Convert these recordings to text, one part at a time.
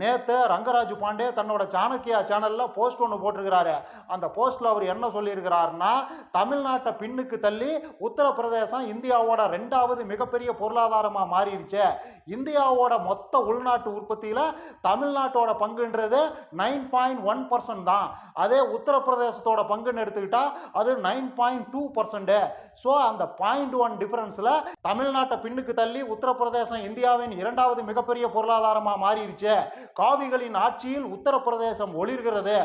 நேற்று ரங்கராஜ் பாண்டே தன்னோட சாணக்கியா சேனலில் போஸ்ட் ஒன்று போட்டிருக்கிறாரு. அந்த போஸ்ட்டில் அவர் என்ன சொல்லியிருக்கிறாருன்னா தமிழ்நாட்டை பின்னுக்கு தள்ளி உத்தரப்பிரதேசம் இந்தியாவோட ரெண்டாவது மிகப்பெரிய பொருளாதாரமாக மாறிடுச்சு. இந்தியாவோட மொத்த உள்நாட்டு உற்பத்தியில் தமிழ்நாட்டோட பங்குன்றது நைன் பாயிண்ட் ஒன் பர்சன்ட் தான். அதே உத்தரப்பிரதேசத்தோட பங்குன்னு எடுத்துக்கிட்டால் அது nine point two percent so அந்த பாயிண்ட் ஒன் டிஃப்ரென்ஸில் தமிழ்நாட்டை பின்னுக்கு தள்ளி உத்தரப்பிரதேசம் இந்தியாவின் இரண்டாவது மிகப்பெரிய பொருளாதாரமாக மாறிடுச்சு. காவிகளின் ஆட்சியில் உத்தரப்பிரதேசம் ஒளிர்கிறது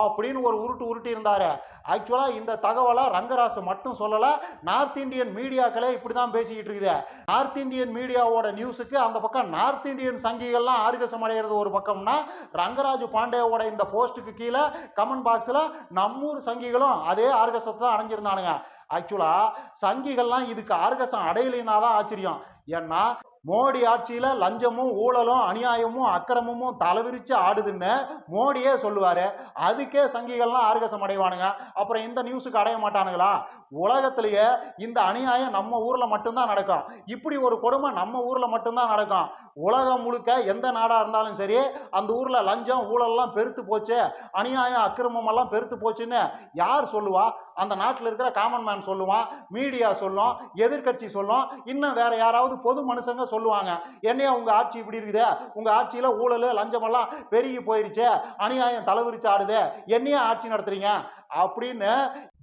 அப்படின்னு ஒரு உருட்டு உருட்டி இருந்தார். ஆக்சுவலாக இந்த தகவலை ரங்கராசு மட்டும் சொல்லலை நார்த் இந்தியன் மீடியாக்களே இப்படி தான் பேசிக்கிட்டு இருக்குது. நார்த் இந்தியன் மீடியாவோட நியூஸுக்கு அந்த பக்கம் நார்த் இந்தியன் சங்கிகள்லாம் ஆர்கசம் அடைகிறது ஒரு பக்கம்னா ரங்கராஜ் பாண்டேவோட இந்த போஸ்ட்டுக்கு கீழே கமெண்ட் பாக்ஸில் நம்மூர் சங்கிகளும் அதே ஆர்கசத்தை தான் அடைஞ்சிருந்தானுங்க. ஆக்சுவலாக சங்கிகள்லாம் இதுக்கு ஆர்கசம் அடையலைன்னா தான் ஆச்சரியம். ஏன்னா மோடி ஆட்சியில லஞ்சமும் ஊழலும் அநியாயமும் அக்கிரமமும் தலைவிரிச்சு ஆடுதுன்னு மோடியே சொல்லுவாரு. அதுக்கே சங்கிகள்லாம் ஆர்கசம் அடைவானுங்க. அப்புறம் இந்த நியூஸுக்கு அடைய மாட்டானுங்களா? உலகத்திலேயே இந்த அநியாயம் நம்ம ஊர்ல மட்டும்தான் நடக்கும். இப்படி ஒரு கொடுமை நம்ம ஊர்ல மட்டும்தான் நடக்கும். உலகம் முழுக்க எந்த நாடா இருந்தாலும் சரி அந்த ஊர்ல லஞ்சம் ஊழல்லாம் பெருத்து போச்சு அநியாயம் அக்கிரமம் எல்லாம் பெருத்து போச்சுன்னு யார் சொல்லுவா? அந்த நாட்டில் இருக்கிற காமன் மேன் சொல்லுவான் மீடியா சொல்லும் எதிர்க்கட்சி சொல்லும் இன்னும் வேற யாராவது பொது மனுஷங்க சொல்லுவாங்க. என்னையா உங்க ஆட்சி இப்படி இருக்குது? உங்க ஆட்சியில ஊழல் லஞ்சமெல்லாம் பெருகி போயிருச்சு. அநியாயம் தலைவிரிச்சு ஆடுது. என்னையா ஆட்சி நடத்துறீங்க? அப்படின்னு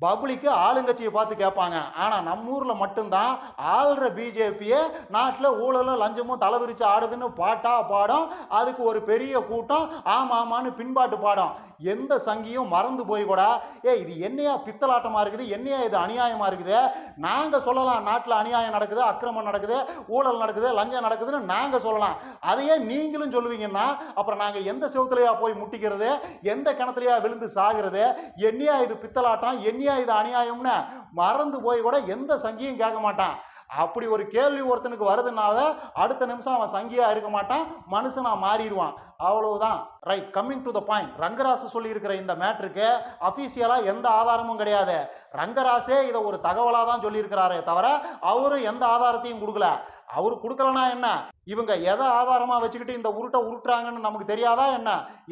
பப்ளிக்கு ஆளுங்கட்சியை பார்த்து கேட்பாங்க. ஆனால் நம்ம ஊரில் மட்டும்தான் ஆள்ற பிஜேபியை நாட்டில் ஊழலும் லஞ்சமும் தலைவிரிச்சு ஆடுதுன்னு பாட்டா பாடம். அதுக்கு ஒரு பெரிய கூட்டம் ஆமா ஆமான்னு பின்பாட்டு பாடம். எந்த சங்கியும் மறந்து போய் கூட ஏ இது என்னையா பித்தலாட்டமாக இருக்குது? என்னையா இது அநியாயமாக இருக்குது? நாங்கள் சொல்லலாம் நாட்டில் அநியாயம் நடக்குது அக்கிரமம் நடக்குது ஊழல் நடக்குது லஞ்சம் நடக்குதுன்னு நாங்கள் சொல்லலாம். அதையே நீங்களும் சொல்லுவீங்கன்னா அப்புறம் நாங்கள் எந்த செவத்துலையா போய் முட்டிக்கிறது? எந்த கிணத்துலையா விழுந்து சாகிறது? என்னையா இது பித்தலாட்டம்? என்னையா இது அநியாயம்னு மறந்து போய் கூட எந்த சங்கியும் கேட்க மாட்டான். அப்படி ஒரு கேள்வி ஒருத்தனுக்கு வருதுனாவே அடுத்த நிமிஷம் அவன் சங்கியா இருக்க மாட்டான் மனுஷனா மாறிடுவான். அவ்வளவுதான். Right coming to the point Rangarasu சொல்லியிருக்கிற இந்த மேட்ருக்கு அஃபீஷியலாக எந்த ஆதாரமும் கிடையாது. ரங்கராசே இதை ஒரு தகவலாக தான் சொல்லியிருக்கிறாரே தவிர அவரும் எந்த ஆதாரத்தையும் கொடுக்கல. அவர் கொடுக்கலனா என்ன? இவங்க எதை ஆதாரமாக வச்சுக்கிட்டு இந்த உருட்டை உருட்டுறாங்கன்னு நமக்கு தெரியாதா என்ன?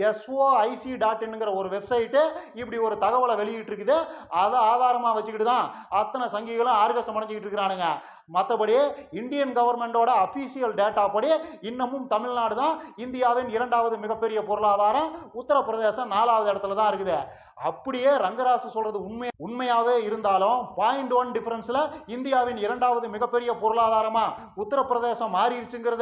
எஸ்ஓஐசி டாட் இன்னுங்கிற ஒரு வெப்சைட்டு இப்படி ஒரு தகவலை வெளியிட்டு இருக்குது அதை ஆதாரமாக வச்சுக்கிட்டு தான் அத்தனை சங்கிகளும் ஆர்கசம் அடைஞ்சிக்கிட்டு இருக்கிறானுங்க. மற்றபடி இந்தியன் கவர்மெண்டோட அஃபீஷியல் டேட்டா படி இன்னமும் தமிழ்நாடு தான் இந்தியாவின் இரண்டாவது மிகப்பெரிய பொருளாதாரம். உத்தரப்பிரதேசம் நாலாவது இடத்துல தான் இருக்குது. அப்படியே ரங்கராசு சொல்றது உண்மை உண்மையாகவே இருந்தாலும் பாயிண்ட் ஒன் டிஃபரன்ஸில் இந்தியாவின் இரண்டாவது மிகப்பெரிய பொருளாதாரமாக உத்தரப்பிரதேசம் மாறிடுச்சுங்கிறது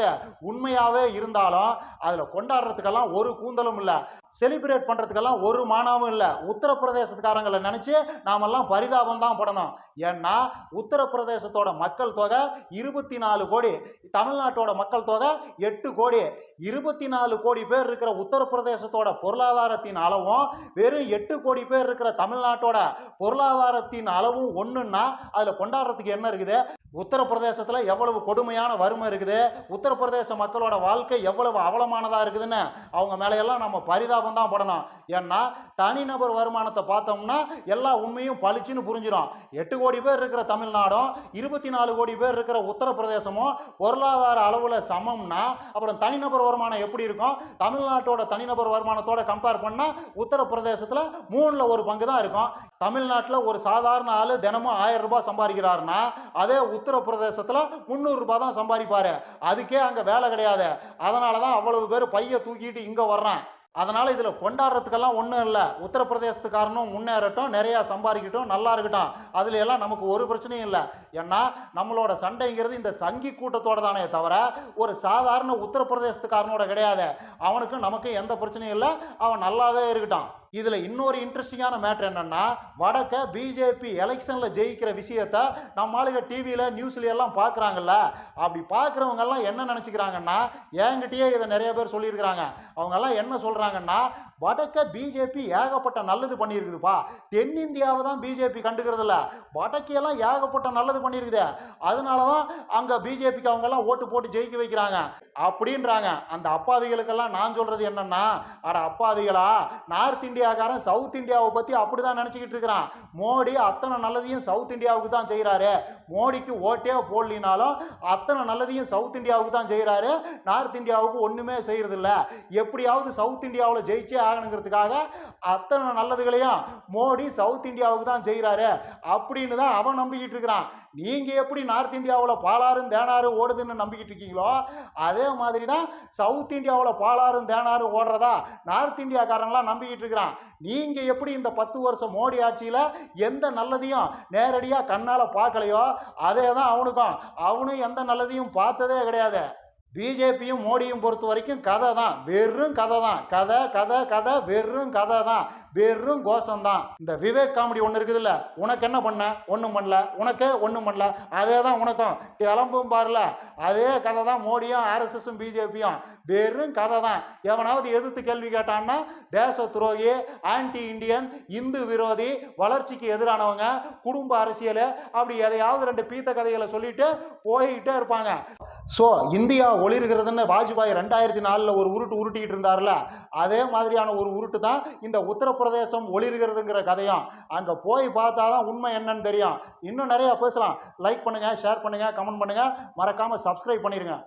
உண்மையாவே இருந்தாலும் அதுல கொண்டாடுறதுக்கெல்லாம் ஒரு கூந்தலும் இல்லை. செலிப்ரேட் பண்றதுக்கெல்லாம் ஒரு மானாவும் இல்லை. உத்தரப்பிரதேசத்துக்காரங்களை நினைச்சு நாமெல்லாம் பரிதாபம் தான் படணும். ஏன்னா உத்தரப்பிரதேசத்தோட மக்கள் தொகை இருபத்தி நாலு கோடி. தமிழ்நாட்டோட மக்கள் தொகை எட்டு கோடி. இருபத்தி நாலு கோடி பேர் இருக்கிற உத்தரப்பிரதேசத்தோட பொருளாதாரத்தின் அளவும் வெறும் எட்டு கோடி பேர் இருக்கிற தமிழ்நாட்டோட பொருளாதாரத்தின் அளவும் ஒன்றுன்னா அதில் கொண்டாடுறதுக்கு என்ன இருக்குது? உத்தரப்பிரதேசத்தில் எவ்வளவு கொடுமையான வறுமை இருக்குது? உத்தரப்பிரதேச மக்களோட வாழ்க்கை எவ்வளவு அவலமானதாக இருக்குதுன்னு அவங்க மேலையெல்லாம் நம்ம பரிதாபம் தான் படணும். ஏன்னா தனிநபர் வருமானத்தை பார்த்தோம்னா எல்லா உண்மையும் பளிச்சுன்னு புரிஞ்சிடும் எட்டு கோடி பேர் இருக்கிற தமிழ்நாடும் இருபத்தி நாலு கோடி பேர் இருக்கிற உத்தரப்பிரதேசமும் பொருளாதார அளவில் சமம்னா அப்புறம் தனிநபர் வருமானம் எப்படி இருக்கும்? தமிழ்நாட்டோட தனிநபர் வருமானத்தோட கம்பேர் பண்ணால் உத்தரப்பிரதேசத்தில் மூணில் ஒரு பங்கு தான் இருக்கும். தமிழ்நாட்டில் ஒரு சாதாரண ஆள் தினமும் ஆயிரம் ரூபாய் சம்பாதிக்கிறாருன்னா அதே உத்தரப்பிரதேசத்தில் முந்நூறு ரூபாய் தான் சம்பாதிப்பார். அதுக்கே அங்கே வேலை கிடையாது. அதனால தான் அவ்வளவு பேர் பைய தூக்கிட்டு இங்கே வர்றான். அதனால் இதில் கொண்டாடுறதுக்கெல்லாம் ஒன்றும் இல்லை. உத்தரப்பிரதேசத்துக்காரனும் முன்னேறட்டும் நிறையா சம்பாதிக்கட்டும் நல்லா இருக்கட்டும். அதில் எல்லாம் நமக்கு ஒரு பிரச்சனையும் இல்லை. ஏன்னா நம்மளோட சண்டைங்கிறது இந்த சங்கி கூட்டத்தோட தானே தவிர ஒரு சாதாரண உத்தரப்பிரதேசத்துக்காரனோட கிடையாது. அவனுக்கும் நமக்கும் எந்த பிரச்சனையும் இல்லை. அவன் நல்லாவே இருக்கட்டும். இதில் இன்னொரு இன்ட்ரெஸ்டிங்கான மேட்ரு என்னன்னா வடக்க பிஜேபி எலெக்ஷனில் ஜெயிக்கிற விஷயத்த நம்ம ஆளுங்க டிவியில் நியூஸ்ல எல்லாம் பார்க்குறாங்கல்ல அப்படி பார்க்குறவங்கெல்லாம் என்ன நினச்சிக்கிறாங்கன்னா என்கிட்டயே இதை நிறைய பேர் சொல்லியிருக்கிறாங்க. அவங்கெல்லாம் என்ன சொல்கிறாங்கன்னா வடக்க பிஜேபி ஏகப்பட்ட நல்லது பண்ணியிருக்குதுப்பா. தென்னிந்தியாவை தான் பிஜேபி கண்டுக்கிறது இல்ல வடக்கையெல்லாம் ஏகப்பட்ட நல்லது பண்ணியிருக்குது. அதனால தான் அங்கே பிஜேபிக்கு அவங்கெல்லாம் ஓட்டு போட்டு ஜெயிக்க வைக்கிறாங்க. அப்படின்றாங்க. அந்த அப்பாவிகளுக்கெல்லாம் நான் சொல்கிறது என்னன்னா அட அப்பாவிகளா நார்த் இந்தியாக்காரன் சவுத் இந்தியாவை பற்றி அப்படி தான் நினச்சிக்கிட்டு இருக்கிறான். மோடி அத்தனை நல்லதையும் சவுத் இந்தியாவுக்கு தான் செய்கிறாரு மோடிக்கு ஓட்டே போடலினாலும் அத்தனை நல்லதையும் சவுத் இந்தியாவுக்கு தான் செய்கிறாரு நார்த் இந்தியாவுக்கு ஒன்றுமே செய்கிறதில்ல எப்படியாவது சவுத் இந்தியாவில் ஜெயிச்சே ஆகணுங்கிறதுக்காக அத்தனை நல்லதுகளையும் மோடி சவுத் இந்தியாவுக்கு தான் செய்கிறாரு அப்படின்னு தான் அவன் நம்பிக்கிட்டு இருக்கிறான். நீங்கள் எப்படி நார்த் இந்தியாவில் பாலாறும் தேனாரும் ஓடுதுன்னு நம்பிக்கிட்டு இருக்கீங்களோ அதே மாதிரி தான் சவுத் இந்தியாவில் பாலாறும் தேனாரும் ஓடுறதா நார்த் இந்தியாக்காரன்லாம் நம்பிக்கிட்டு இருக்கிறான். நீங்கள் எப்படி இந்த பத்து வருஷம் மோடி ஆட்சியில் எந்த நல்லதையும் நேரடியாக கண்ணால் பார்க்கலையோ அதே தான் அவனுக்கும். அவனும் எந்த நல்லதையும் பார்த்ததே கிடையாது. பிஜேபியும் மோடியும் பொறுத்த வரைக்கும் கதை தான். வெறும் கதை தான். கதை கதை கதை வெறும் கதை தான். வெறும் கோஷம் தான். இந்த விவேக் காமெடி ஒன்று இருக்குதுல்ல உனக்கு என்ன பண்ண? ஒன்றும் பண்ணல. உனக்கு ஒன்றும் பண்ணல. அதே தான் உனக்கும். கிளம்பும் பாருல அதே கதை தான் மோடியும் ஆர்எஸ்எஸும் பிஜேபியும். வெறும் கதை தான். எவனாவது எதிர்த்து கேள்வி கேட்டான்னா தேச துரோகி ஆன்டி இண்டியன் இந்து விரோதி வளர்ச்சிக்கு எதிரானவங்க குடும்ப அரசியல் அப்படி எதையாவது ரெண்டு பீத்த கதைகளை சொல்லிட்டு போய்கிட்டே இருப்பாங்க. ஸோ இந்தியா ஒளிர்கிறதுன்னு வாஜ்பாய் ரெண்டாயிரத்தி நாலில் ஒரு உருட்டு உருட்டிக்கிட்டு இருந்தார்ல அதே மாதிரியான ஒரு உருட்டு தான் இந்த உத்தரப்பிரதேசம் ஒளிர்கிறதுங்கிற கதையும். அங்கே போய் பார்த்தா தான் உண்மை என்னன்னு தெரியும். இன்னும் நிறையா பேசலாம். லைக் பண்ணுங்கள் ஷேர் பண்ணுங்கள் கமெண்ட் பண்ணுங்கள் மறக்காமல் சப்ஸ்கிரைப் பண்ணிடுங்க